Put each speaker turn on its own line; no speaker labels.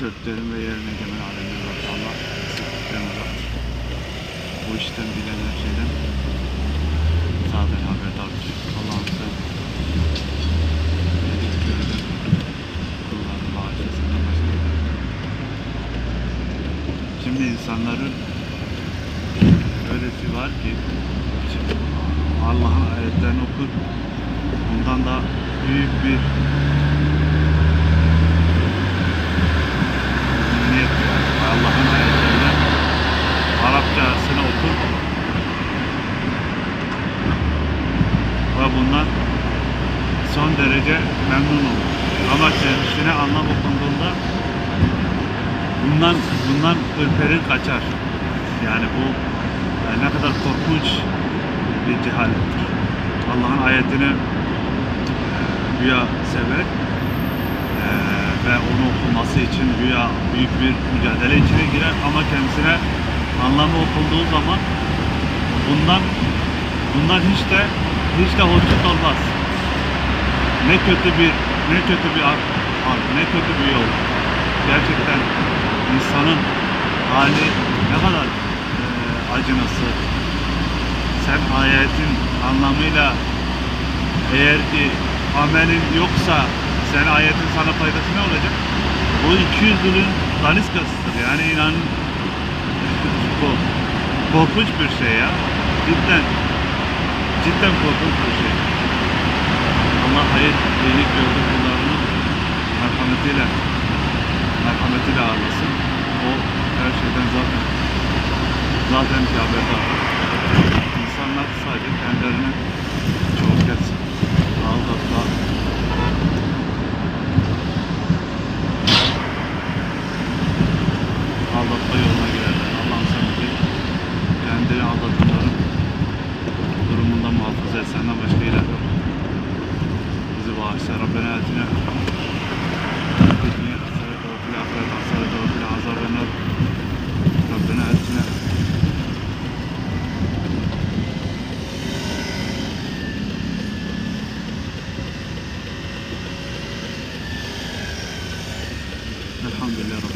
dörtlerin ve yerine egemen alemler var. Allah eksiklikten uzaktır. Bu işten bilen her şeyden zaten haberdardır. Allah'ım sen iyilik gördün. Kullarını bağışlasın. Başka bir Şimdi insanların öylesi var ki Allah'ın ayetlerini okur. Bundan da büyük bir niyet var. Allah'ın ayetlerini Arapçasını okur. Ve bundan son derece memnun olur. Ama kendisine anlam okunduğunda bundan bundan ürperir kaçar. Yani bu yani ne kadar korkunç bir cehalettir. Allah'ın ayetini e, güya sever e, ve onu okuması için güya büyük bir mücadele içine girer ama kendisine anlamı okunduğu zaman bundan bundan hiç de hiç de hoşnut olmaz. Ne kötü bir ne kötü bir ar, ar- ne kötü bir yol. Gerçekten insanın hali ne kadar e, acınası. Sen ayetin anlamıyla eğer ki amelin yoksa sen ayetin sana faydası ne olacak? Bu 200 yılın daniskasıdır. Yani inan bu korkunç bir şey ya. Cidden cidden korkunç bir şey. Allah hayır, iyilik gördü kullarını merhametiyle merhametiyle ağırlasın. O her şeyden zaten zaten haberdar. İnsanlar sadece kendilerini Rabbena atina في الدنيا حسنة وفي الآخرة حسنة وقنا عذاب النار. ربنا آتنا الحمد لله رب